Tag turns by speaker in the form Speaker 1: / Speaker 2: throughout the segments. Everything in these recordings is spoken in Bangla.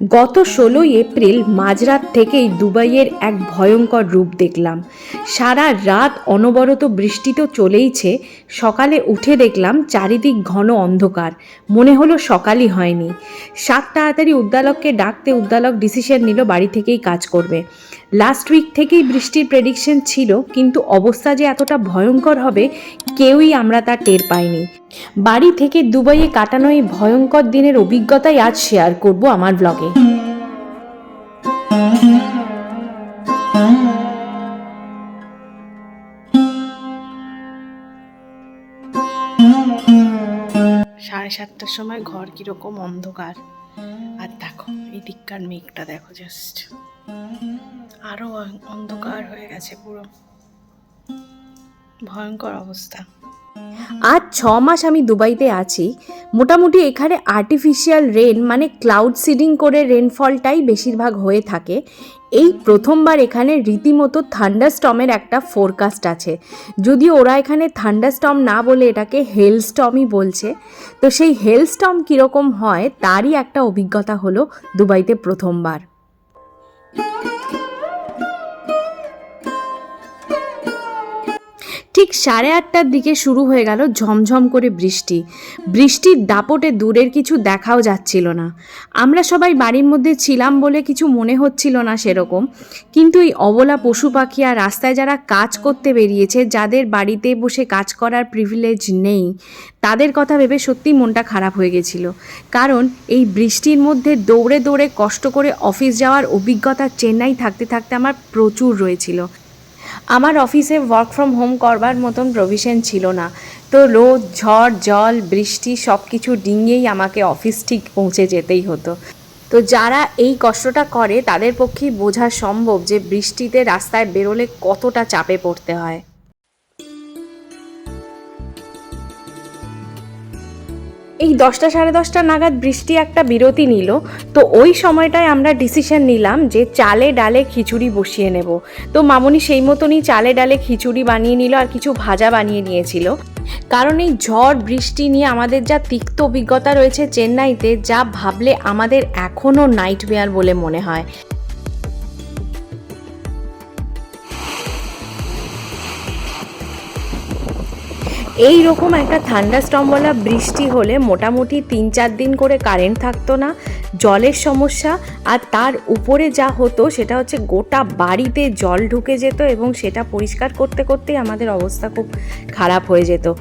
Speaker 1: গত ষোলোই এপ্রিল মাঝরাত থেকেই দুবাইয়ের এক ভয়ঙ্কর রূপ দেখলাম। সারা রাত অনবরত বৃষ্টি তো চলেইছে, সকালে উঠে দেখলাম চারিদিক ঘন অন্ধকার, মনে হলো সকালই হয়নি। সাত তাড়াতাড়ি উদ্দালককে ডাকতে উদ্দালক ডিসিশন নিল বাড়ি থেকেই কাজ করবে। লাস্ট উইক থেকেই বৃষ্টির প্রেডিকশন ছিল, কিন্তু অবস্থা যে এতটা ভয়ঙ্কর হবে, কেউই আমরা তা টের পাইনি। বাড়ি থেকে দুবাইয়ে কাটানো এই ভয়ঙ্কর দিনের অভিজ্ঞতাই আজ শেয়ার করব আমার ব্লগে সাড়ে সাতটার সময় ঘর কীরকম অন্ধকার। আর দেখো, এই দিককার মেঘটা, দেখো জাস্ট আরও অন্ধকার হয়ে গেছে পুরো। ভয়ঙ্কর অবস্থা। আজ ছ মাস আমি দুবাইতে আছি। মোটামুটি এখানে আর্টিফিশিয়াল রেন মানে ক্লাউড সিডিং করে রেনফলটাই বেশিরভাগ হয়ে থাকে। এই প্রথমবার এখানে রীতিমতো থান্ডারস্টমের একটা ফোরকাস্ট আছে। যদি ওরা এখানে থান্ডারস্টম না বলে এটাকে হেলস্টমই বলছে। তো সেই হেলস্টম কীরকম হয়, তারই একটা অভিজ্ঞতা হলো দুবাইতে প্রথমবার। ঠিক সাড়ে আটটার দিকে শুরু হয়ে গেল ঝমঝম করে বৃষ্টি। বৃষ্টির দাপটে দূরের কিছু দেখাও যাচ্ছিল না। আমরা সবাই বাড়ির মধ্যে ছিলাম বলে কিছু মনে হচ্ছিল না সেরকম। কিন্তু এই অবলা পশু পাখি আর রাস্তায় যারা কাজ করতে বেরিয়েছে, যাদের বাড়িতে বসে কাজ করার প্রিভিলেজ নেই, তাদের কথা ভেবে সত্যি মনটা খারাপ হয়ে গেছিল। কারণ এই বৃষ্টির মধ্যে দৌড়ে দৌড়ে কষ্ট করে অফিস যাওয়ার অভিজ্ঞতা চেন্নাই থাকতে থাকতে আমার প্রচুর রয়েছিল। আমার অফিসে ওয়ার্ক ফ্রম হোম করবার মতন প্রভিশন ছিল না। তো রোদ, ঝড়, জল, বৃষ্টি সব কিছু ডিঙিয়েই আমাকে অফিস ঠিক পৌঁছে যেতেই হতো। তো যারা এই কষ্টটা করে, তাদের পক্ষেই বোঝা সম্ভব যে বৃষ্টিতে রাস্তায় বেরোলে কতটা চাপে পড়তে হয়। এই দশটা সাড়ে দশটা নাগাদ বৃষ্টি একটা বিরতি নিল, তো ওই সময়টায় আমরা ডিসিশন নিলাম যে চালে ডালে খিচুড়ি বসিয়ে নেব। তো মামনি সেই মতনই চালে ডালে খিচুড়ি বানিয়ে নিল আর কিছু ভাজা বানিয়ে নিয়েছিল। কারণ এই ঝড়, বৃষ্টি নিয়ে আমাদের যা তিক্ত অভিজ্ঞতা রয়েছে চেন্নাইতে, যা ভাবলে আমাদের এখনও নাইট মেয়ার বলে মনে হয়। এই রকম একটা ঠান্ডা থান্ডারস্টমওয়ালা বৃষ্টি হলে মোটামুটি তিন চার দিন করে কারেন্ট থাকতো না, জলের সমস্যা, আর তার উপরে যা হতো সেটা হচ্ছে গোটা বাড়িতে জল ঢুকে যেত এবং সেটা পরিষ্কার করতে করতেই আমাদের অবস্থা খুব খারাপ হয়ে যেত।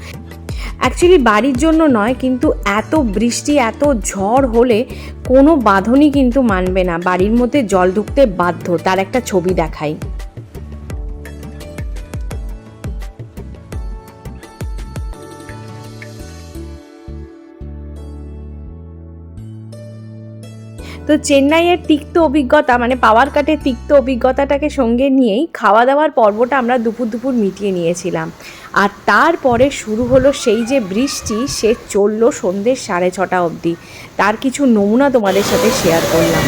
Speaker 1: অ্যাকচুয়ালি বাড়ির জন্য নয়, কিন্তু এত বৃষ্টি, এত ঝড় হলে কোনো বাঁধনই কিন্তু মানবে না। বাড়ির মধ্যে জল ঢুকতে বাধ্য, তার একটা ছবি দেখাই। তো চেন্নাইয়ের তিক্ত অভিজ্ঞতা মানে পাওয়ার কাটের তিক্ত অভিজ্ঞতাটাকে সঙ্গে নিয়েই খাওয়া দাওয়ার পর্বটা আমরা দুপুর দুপুর মিটিয়ে নিয়েছিলাম। আর তারপরে শুরু হলো সেই যে বৃষ্টি, সে চলল সন্ধ্যে সাড়ে ছটা অবধি। তার কিছু নমুনা তোমাদের সাথে শেয়ার করলাম।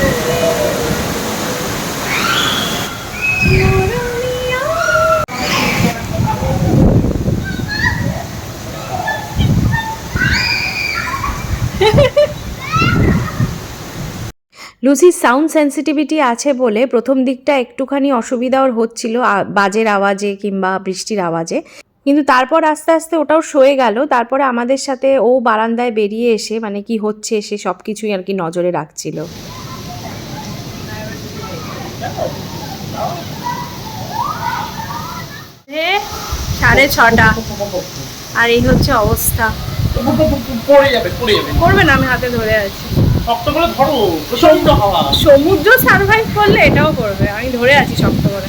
Speaker 1: লুসির সাউন্ড সেন্সিটিভিটি আছে বলে প্রথম দিকটা একটুখানি অসুবিধা ওর হচ্ছিল বাজের আওয়াজে কিংবা বৃষ্টির আওয়াজে। কিন্তু তারপর আস্তে আস্তে ওটাও সয়ে গেল। তারপরে আমাদের সাথে ও বারান্দায় বেরিয়ে এসে মানে কি হচ্ছে সে সব কিছুই আর কি নজরে রাখছিল। সাড়ে ছটা। আর এই হচ্ছে অবস্থা।
Speaker 2: পড়ে যাবে পড়ে যাবে।
Speaker 1: করবে না আমি হাতে ধরে আছি।
Speaker 2: শক্ত করে ধরো প্রচণ্ড হাওয়া।
Speaker 1: সমুদ্র সার্ভাইভ করলে এটাও করবে। আমি ধরে আছি শক্ত করে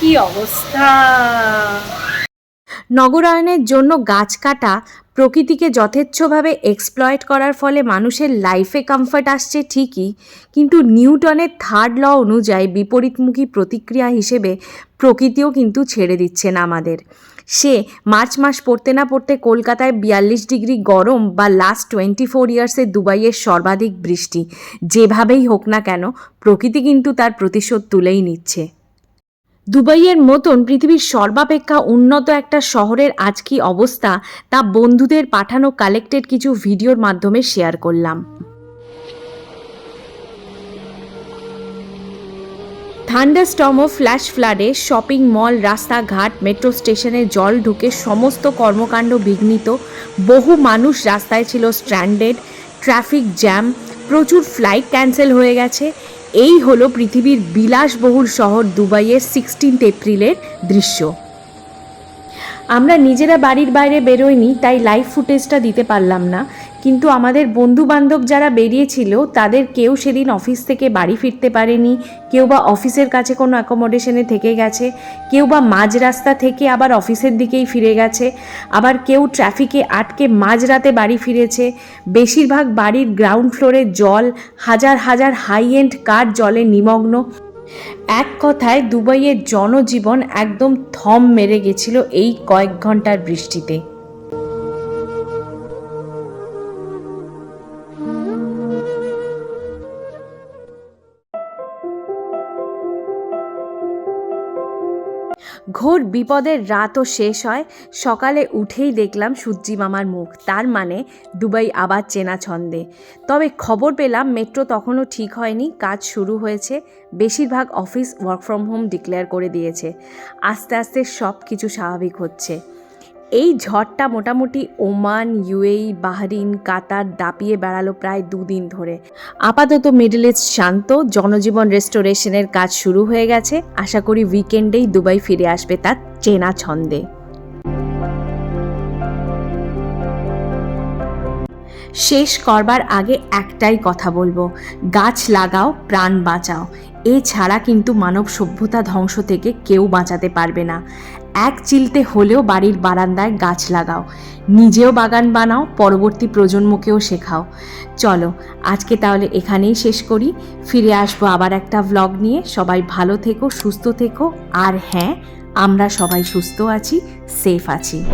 Speaker 1: কি অবস্থা? নগরায়নের জন্য গাছ কাটা প্রকৃতিকে যথেচ্ছভাবে এক্সপ্লয়েট করার ফলে মানুষের লাইফে কমফর্ট আসছে ঠিকই কিন্তু নিউটনের থার্ড ল অনুযায়ী বিপরীতমুখী প্রতিক্রিয়া হিসেবে প্রকৃতিও কিন্তু ছেড়ে দিচ্ছে না আমাদের। সে মার্চ মাস পড়তে না পড়তে কলকাতায় বিয়াল্লিশ ডিগ্রি গরম বা লাস্ট টোয়েন্টি ফোর ইয়ার্সে দুবাইয়ের সর্বাধিক বৃষ্টি। যেভাবেই হোক না কেন, প্রকৃতি কিন্তু তার প্রতিশোধ তুলেই নিচ্ছে। দুবাইয়ের মতন পৃথিবীর সর্বাপেক্ষা উন্নত একটা শহরের আজ কি অবস্থা, তা বন্ধুদের পাঠানো কালেক্টেড কিছু ভিডিওর মাধ্যমে শেয়ার করলাম। থান্ডারস্টর্ম ও ফ্ল্যাশ ফ্লাডে শপিং মল, রাস্তাঘাট, মেট্রো স্টেশনে জল ঢুকে সমস্ত কর্মকাণ্ড বিঘ্নিত। বহু মানুষ রাস্তায় ছিল স্ট্র্যান্ডেড, ট্রাফিক জ্যাম, প্রচুর ফ্লাইট ক্যান্সেল হয়ে গেছে। এই হলো পৃথিবীর বিলাসবহুল শহর দুবাইয়ের সিক্সটিন্থ এপ্রিলের দৃশ্য। আমরা নিজেরা বাড়ির বাইরে বেরোইনি, তাই লাইভ ফুটেজটা দিতে পারলাম না। কিন্তু আমাদের বন্ধু বান্ধব যারা বেরিয়েছিল, তাদের কেউ সেদিন অফিস থেকে বাড়ি ফিরতে পারেনি, কেউ বা অফিসের কাছে কোনো অ্যাকোমোডেশনে থেকে গেছে, কেউ বা মাঝ রাস্তা থেকে আবার অফিসের দিকেই ফিরে গেছে, আবার কেউ ট্রাফিকে আটকে মাঝরাতে বাড়ি ফিরেছে। বেশিরভাগ বাড়ির গ্রাউন্ড ফ্লোরে জল, হাজার হাজার হাই এন্ড কার জলে নিমগ্ন। এক কথায় দুবাইয়ের জনজীবন একদম থম মেরে গেছিল এই কয়েক ঘণ্টার বৃষ্টিতে। ঘোর বিপদের রাতও শেষ হয়। সকালে উঠেই দেখলাম সূর্যি মামার মুখ। তার মানে দুবাই আবার চেনা ছন্দে। তবে খবর পেলাম মেট্রো তখনও ঠিক হয়নি। কাজ শুরু হয়েছে। বেশিরভাগ office work from home declare করে দিয়েছে। আস্তে আস্তে সব কিছু স্বাভাবিক হচ্ছে। এই ঝড়টা মোটামুটি ওমান, ইউএই, বাহরিন, কাতার দাপিয়ে বেড়ালো প্রায় দুদিন ধরে। আপাতত মিডল ইস্ট শান্ত, জনজীবন রেস্টোরেশনের কাজ শুরু হয়ে গেছে। আশা করি উইকেন্ডেই দুবাই ফিরে আসবে তার চেনা ছন্দে। শেষ করবার আগে একটাই কথা বলব, গাছ লাগাও, প্রাণ বাঁচাও। এছাড়া কিন্তু মানব সভ্যতা ধ্বংস থেকে কেউ বাঁচাতে পারবে না। এক চিলতে হলেও বাড়ির বারান্দায় গাছ লাগাও। নিজেও বাগান বানাও, পরবর্তী প্রজন্মকেও শেখাও। চলো, আজকে তাহলে এখানেই শেষ করি। ফিরে আসব আবার একটা ভ্লগ নিয়ে। সবাই ভালো থেকো, সুস্থ থেকো। আর হ্যাঁ আমরা সবাই সুস্থ আছি সেফ আছি।